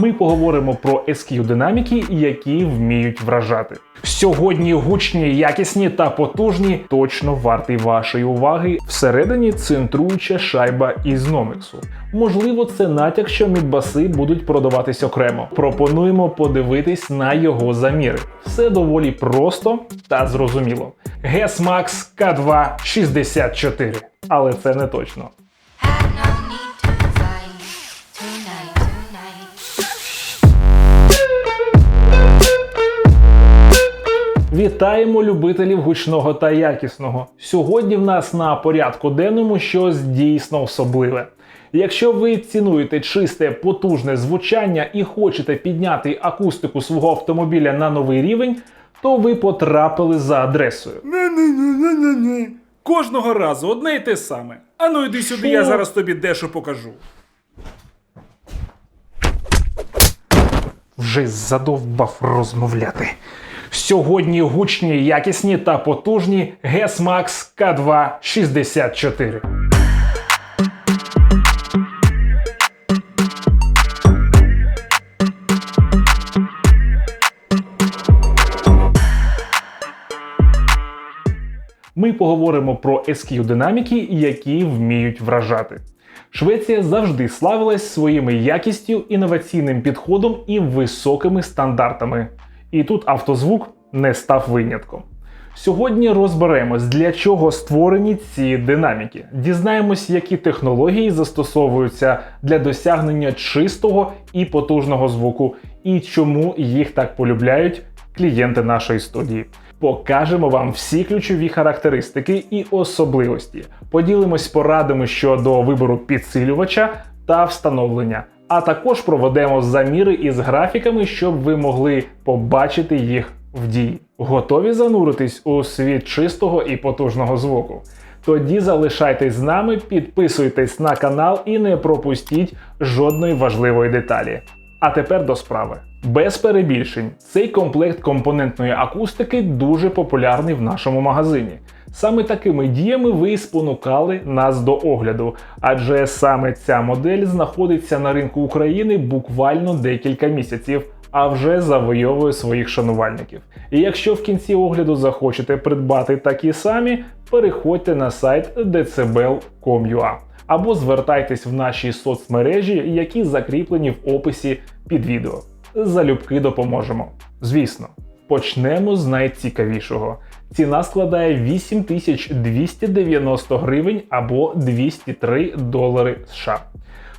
Ми поговоримо про SQ динаміки, які вміють вражати. Сьогодні гучні, якісні та потужні, точно вартий вашої уваги. Всередині центруюча шайба із Номексу. Можливо, це натяк, що мідбаси будуть продаватись окремо. Пропонуємо подивитись на його заміри. Все доволі просто та зрозуміло. Max K2 64. Але це не точно. Вітаємо любителів гучного та якісного. Сьогодні в нас на порядку денному щось дійсно особливе. Якщо ви цінуєте чисте, потужне звучання і хочете підняти акустику свого автомобіля на новий рівень, то ви потрапили за адресою. Не-не-не-не-не. Кожного разу одне і те саме. Ану йди сюди, я зараз тобі дещо покажу. Вже задовбав розмовляти. Сьогодні гучні, якісні та потужні GES Max K2 64. Ми поговоримо про SQ динаміки, які вміють вражати. Швеція завжди славилась своїми якістю, інноваційним підходом і високими стандартами. І тут автозвук не став винятком. Сьогодні розберемось, для чого створені ці динаміки. Дізнаємось, які технології застосовуються для досягнення чистого і потужного звуку, і чому їх так полюбляють клієнти нашої студії. Покажемо вам всі ключові характеристики і особливості. Поділимось порадами щодо вибору підсилювача та встановлення. А також проведемо заміри із графіками, щоб ви могли побачити їх в дії. Готові зануритись у світ чистого і потужного звуку? Тоді залишайтесь з нами, підписуйтесь на канал і не пропустіть жодної важливої деталі. А тепер до справи. Без перебільшень, цей комплект компонентної акустики дуже популярний в нашому магазині. Саме такими діями ви і спонукали нас до огляду, адже саме ця модель знаходиться на ринку України буквально декілька місяців, а вже завойовує своїх шанувальників. І якщо в кінці огляду захочете придбати такі самі, переходьте на сайт decibel.com.ua або звертайтесь в наші соцмережі, які закріплені в описі під відео. Залюбки допоможемо. Звісно, почнемо з найцікавішого. Ціна складає 8290 гривень або 203 долари США.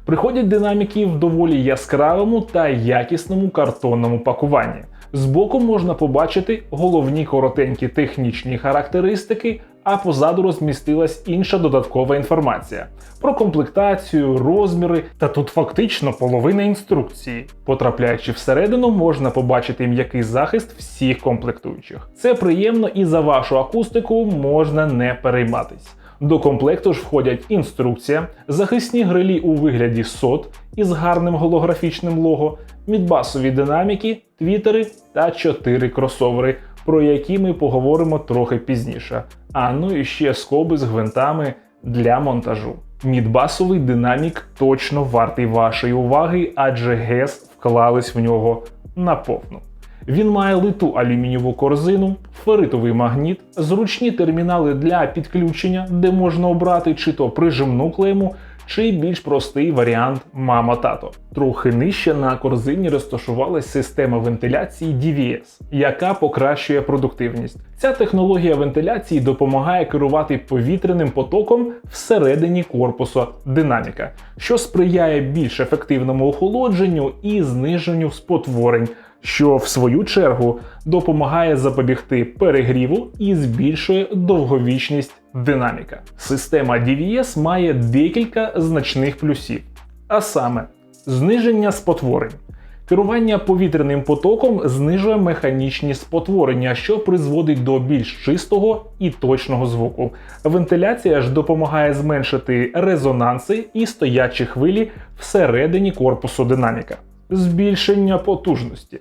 Приходять динаміки в доволі яскравому та якісному картонному пакуванні. Збоку можна побачити головні коротенькі технічні характеристики, а позаду розмістилась інша додаткова інформація про комплектацію, розміри та тут фактично половина інструкції. Потрапляючи всередину, можна побачити м'який захист всіх комплектуючих. Це приємно і за вашу акустику можна не перейматись. До комплекту ж входять інструкція, захисні грилі у вигляді сот із гарним голографічним лого, мідбасові динаміки, твітери та 4 кросовери, про які ми поговоримо трохи пізніше. А ну і ще скоби з гвинтами для монтажу. Мідбасовий динамік точно вартий вашої уваги, адже ГЕС вклались в нього наповну. Він має литу алюмінієву корзину, феритовий магніт, зручні термінали для підключення, де можна обрати чи то прижимну клейму, чи більш простий варіант мама-тато. Трохи нижче на корзині розташувалась система вентиляції DVS, яка покращує продуктивність. Ця технологія вентиляції допомагає керувати повітряним потоком всередині корпусу динаміка, що сприяє більш ефективному охолодженню і зниженню спотворень що в свою чергу допомагає запобігти перегріву і збільшує довговічність динаміка. Система DVS має декілька значних плюсів, а саме зниження спотворень. Керування повітряним потоком знижує механічні спотворення, що призводить до більш чистого і точного звуку. Вентиляція ж допомагає зменшити резонанси і стоячі хвилі всередині корпусу динаміка. Збільшення потужності.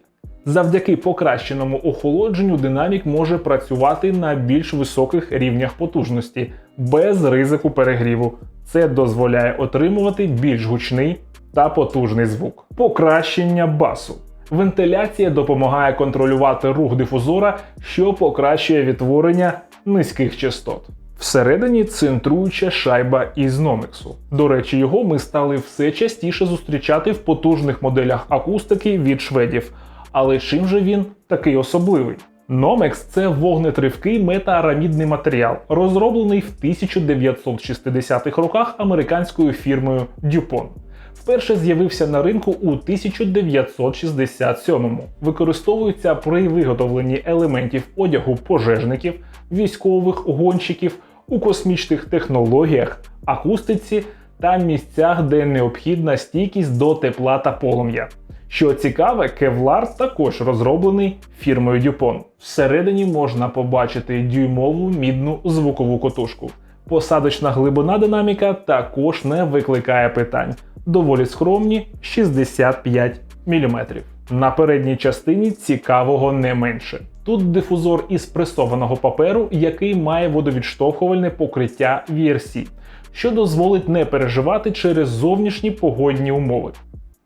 Завдяки покращеному охолодженню динамік може працювати на більш високих рівнях потужності без ризику перегріву. Це дозволяє отримувати більш гучний та потужний звук, покращення басу. Вентиляція допомагає контролювати рух дифузора, що покращує відтворення низьких частот. Всередині центруюча шайба із Номексу. До речі, його ми стали все частіше зустрічати в потужних моделях акустики від шведів. Але чим же він такий особливий? Номекс це вогнетривкий метаарамідний матеріал, розроблений в 1960-х роках американською фірмою DuPont. Вперше з'явився на ринку у 1967-му. Використовується при виготовленні елементів одягу пожежників, військових гонщиків у космічних технологіях, акустиці та місцях, де необхідна стійкість до тепла та полум'я. Що цікаве, кевлар також розроблений фірмою DuPont. Всередині можна побачити дюймову мідну звукову котушку. Посадочна глибина динаміка також не викликає питань. Доволі скромні 65 мм. На передній частині цікавого не менше. Тут дифузор із пресованого паперу, який має водовідштовхувальне покриття VRC, що дозволить не переживати через зовнішні погодні умови.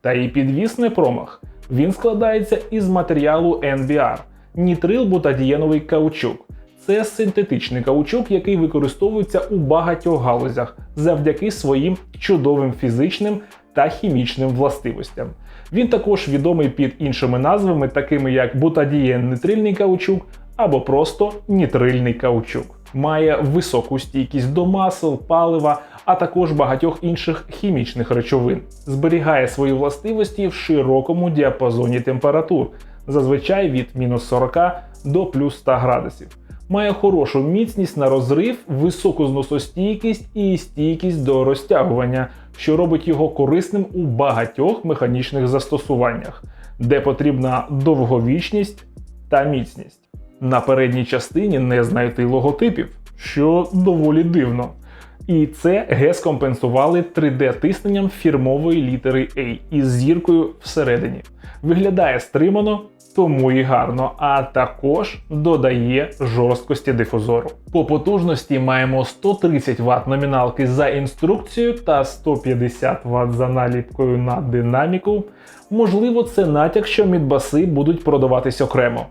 Та і підвіс не промах. Він складається із матеріалу NBR – нітрил-бутадієновий каучук. Це синтетичний каучук, який використовується у багатьох галузях завдяки своїм чудовим фізичним та хімічним властивостям. Він також відомий під іншими назвами, такими як бутадієн-нитрильний каучук або просто нітрильний каучук. Має високу стійкість до масел, палива, а також багатьох інших хімічних речовин. Зберігає свої властивості в широкому діапазоні температур, зазвичай від мінус 40 до плюс 100 градусів. Має хорошу міцність на розрив, високу зносостійкість і стійкість до розтягування, що робить його корисним у багатьох механічних застосуваннях, де потрібна довговічність та міцність. На передній частині не знайти логотипів, що доволі дивно. І це ГЕС компенсували 3D-тисненням фірмової літери A із зіркою всередині. Виглядає стримано, тому і гарно, а також додає жорсткості дифузору. По потужності маємо 130 Вт номіналки за інструкцією та 150 Вт за наліпкою на динаміку. Можливо, це натяк, що мідбаси будуть продаватись окремо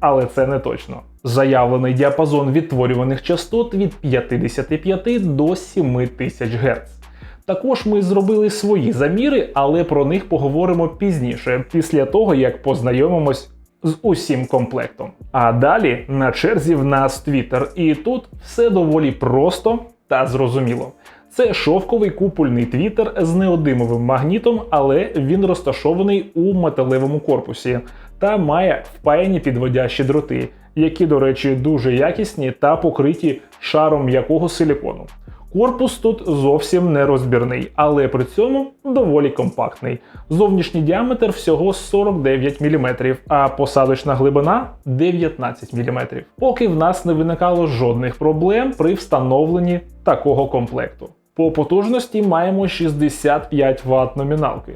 але це не точно. Заявлений діапазон відтворюваних частот від 55 до 7000 Гц. Також ми зробили свої заміри, але про них поговоримо пізніше, після того як познайомимось з усім комплектом. А далі на черзі в нас Twitter, і тут все доволі просто та зрозуміло. Це шовковий купольний твітер з неодимовим магнітом, але він розташований у металевому корпусі та має впаяні підводящі дроти, які, до речі, дуже якісні та покриті шаром м'якого силікону. Корпус тут зовсім не розбірний, але при цьому доволі компактний. Зовнішній діаметр всього 49 мм, а посадочна глибина 19 мм. Поки в нас не виникало жодних проблем при встановленні такого комплекту. По потужності маємо 65 Вт номіналки.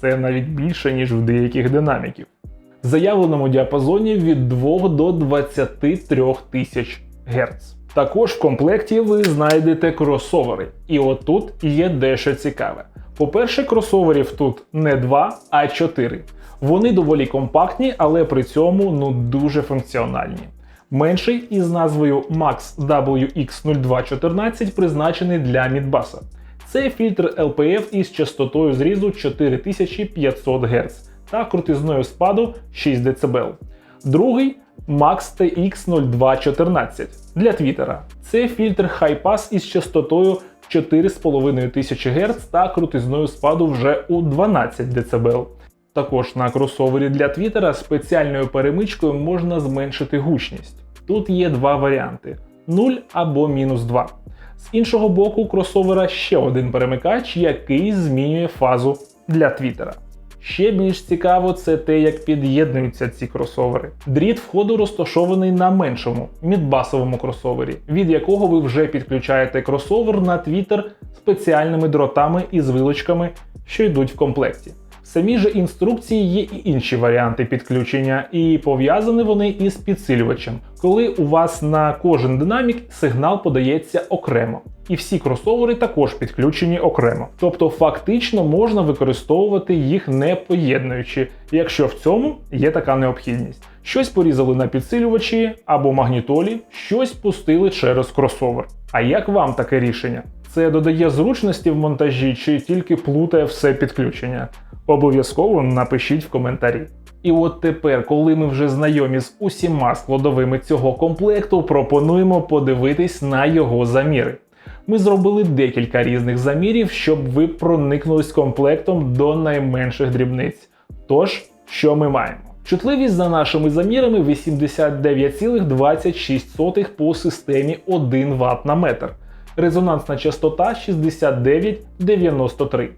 Це навіть більше, ніж в деяких динаміків. В заявленому діапазоні від 2 до 23 тисяч Гц. Також в комплекті ви знайдете кросовери. І отут є дещо цікаве. По-перше, кросоверів тут не 2, а 4. Вони доволі компактні, але при цьому ну дуже функціональні. Менший із назвою Max WX0214 призначений для мідбаса. Це фільтр LPF із частотою зрізу 4500 Гц та крутизною спаду 6 дБ. Другий Max TX0214 для Твіттера. Це фільтр High-Pass із частотою 4500 Гц та крутизною спаду вже у 12 дБ. Також на кросовері для Твіттера спеціальною перемичкою можна зменшити гучність. Тут є два варіанти: 0 або мінус 2. З іншого боку, кросовера ще один перемикач, який змінює фазу для Твіттера. Ще більш цікаво це те, як під'єднуються ці кросовери. Дріт входу розташований на меншому мідбасовому кросовері, від якого ви вже підключаєте кросовер на Twitter спеціальними дротами із вилочками, що йдуть в комплекті. В самій же інструкції є і інші варіанти підключення, і пов'язані вони із підсилювачем, коли у вас на кожен динамік сигнал подається окремо. І всі кросовери також підключені окремо. Тобто фактично можна використовувати їх не поєднуючи, якщо в цьому є така необхідність. Щось порізали на підсилювачі або магнітолі, щось пустили через кросовер. А як вам таке рішення? Це додає зручності в монтажі чи тільки плутає все підключення? Обов'язково напишіть в коментарі. І от тепер, коли ми вже знайомі з усіма складовими цього комплекту, пропонуємо подивитись на його заміри. Ми зробили декілька різних замірів, щоб ви проникнулись комплектом до найменших дрібниць. Тож, що ми маємо? Чутливість за нашими замірами 89,26 по системі 1 Вт на метр. Резонансна частота 69,93.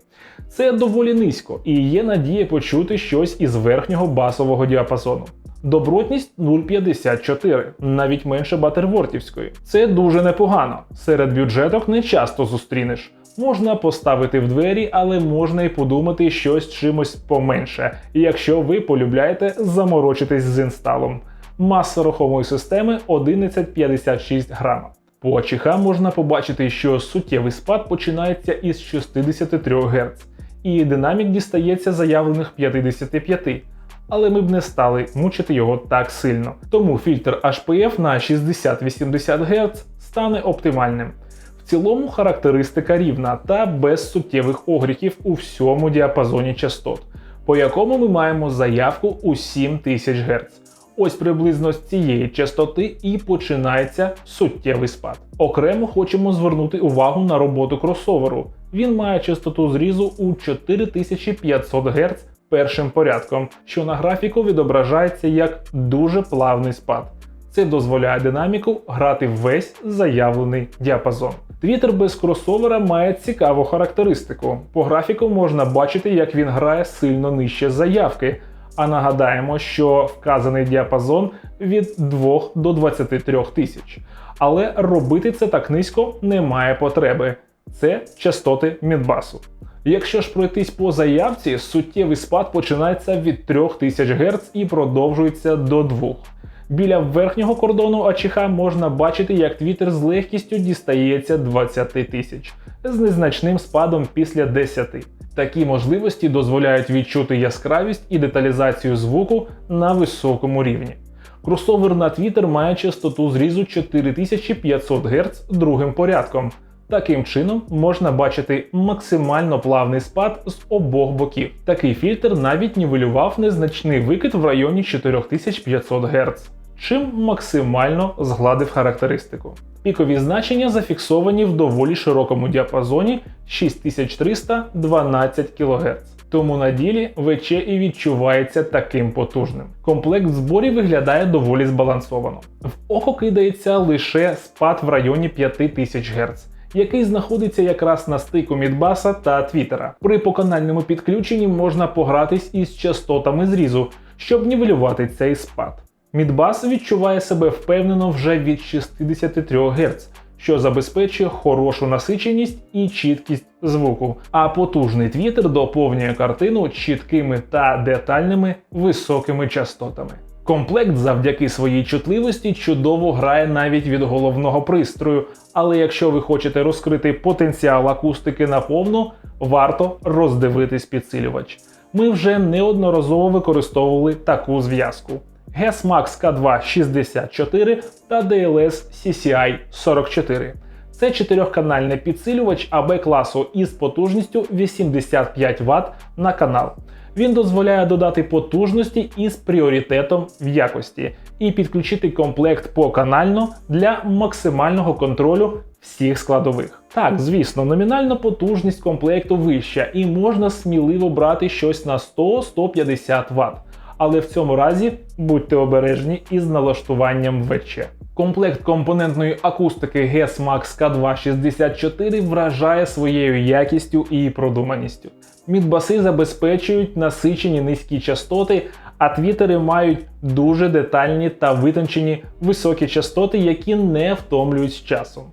Це доволі низько і є надія почути щось із верхнього басового діапазону. Добротність 0,54, навіть менше батервортівської. Це дуже непогано. Серед бюджеток не часто зустрінеш. Можна поставити в двері, але можна і подумати щось чимось поменше, якщо ви полюбляєте заморочитись з інсталом. Маса рухомої системи 1156 грама. По чихам можна побачити, що суттєвий спад починається із 63 Гц, і динамік дістається заявлених 55 але ми б не стали мучити його так сильно. Тому фільтр HPF на 60-80 Гц стане оптимальним. В цілому характеристика рівна та без суттєвих огріхів у всьому діапазоні частот, по якому ми маємо заявку у 7000 Гц. Ось приблизно з цієї частоти і починається суттєвий спад. Окремо хочемо звернути увагу на роботу кросоверу. Він має частоту зрізу у 4500 Гц першим порядком, що на графіку відображається як дуже плавний спад. Це дозволяє динаміку грати весь заявлений діапазон. Твіттер без кросовера має цікаву характеристику. По графіку можна бачити, як він грає сильно нижче заявки. А нагадаємо, що вказаний діапазон від 2 до 23 тисяч. Але робити це так низько немає потреби. Це частоти мідбасу. Якщо ж пройтись по заявці, суттєвий спад починається від 3000 Гц і продовжується до 2. Біля верхнього кордону АЧХ можна бачити, як твіттер з легкістю дістається 20 тисяч з незначним спадом після 10. Такі можливості дозволяють відчути яскравість і деталізацію звуку на високому рівні. Кросовер на Twitter має частоту зрізу 4500 Гц другим порядком. Таким чином можна бачити максимально плавний спад з обох боків. Такий фільтр навіть нівелював незначний викид в районі 4500 Гц, чим максимально згладив характеристику. Пікові значення зафіксовані в доволі широкому діапазоні 6312 кГц. Тому на ділі ВЧ і відчувається таким потужним. Комплект зборів виглядає доволі збалансовано. В око кидається лише спад в районі 5000 Гц який знаходиться якраз на стику Мідбаса та Твіттера. При поканальному підключенні можна погратись із частотами зрізу, щоб нівелювати цей спад. Мідбас відчуває себе впевнено вже від 63 Гц, що забезпечує хорошу насиченість і чіткість звуку. А потужний твіттер доповнює картину чіткими та детальними високими частотами. Комплект завдяки своїй чутливості чудово грає навіть від головного пристрою, але якщо ви хочете розкрити потенціал акустики наповну, варто роздивитись підсилювач. Ми вже неодноразово використовували таку зв'язку. GES-Max K2 64 та DLS CCI 44. Це чотирьохканальний підсилювач АБ класу із потужністю 85 Вт на канал. Він дозволяє додати потужності із пріоритетом в якості і підключити комплект поканально для максимального контролю всіх складових. Так, звісно, номінальна потужність комплекту вища і можна сміливо брати щось на 100-150 Вт. Але в цьому разі будьте обережні із налаштуванням ВЧ. Комплект компонентної акустики GES Max K264 вражає своєю якістю і продуманістю. Мідбаси забезпечують насичені низькі частоти, а твітери мають дуже детальні та витончені високі частоти, які не втомлюють з часом.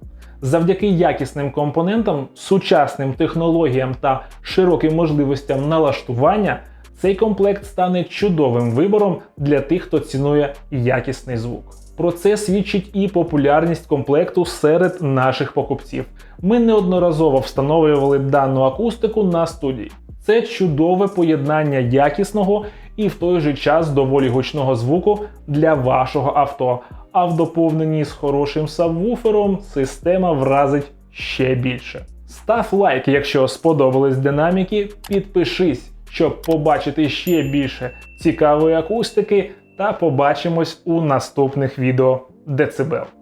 Завдяки якісним компонентам, сучасним технологіям та широким можливостям налаштування, цей комплект стане чудовим вибором для тих, хто цінує якісний звук. Про це свідчить і популярність комплекту серед наших покупців. Ми неодноразово встановлювали дану акустику на студії. Це чудове поєднання якісного і в той же час доволі гучного звуку для вашого авто. А в доповненні з хорошим сабвуфером система вразить ще більше. Став лайк, якщо сподобались динаміки, підпишись, щоб побачити ще більше цікавої акустики, та побачимось у наступних відео Децибел.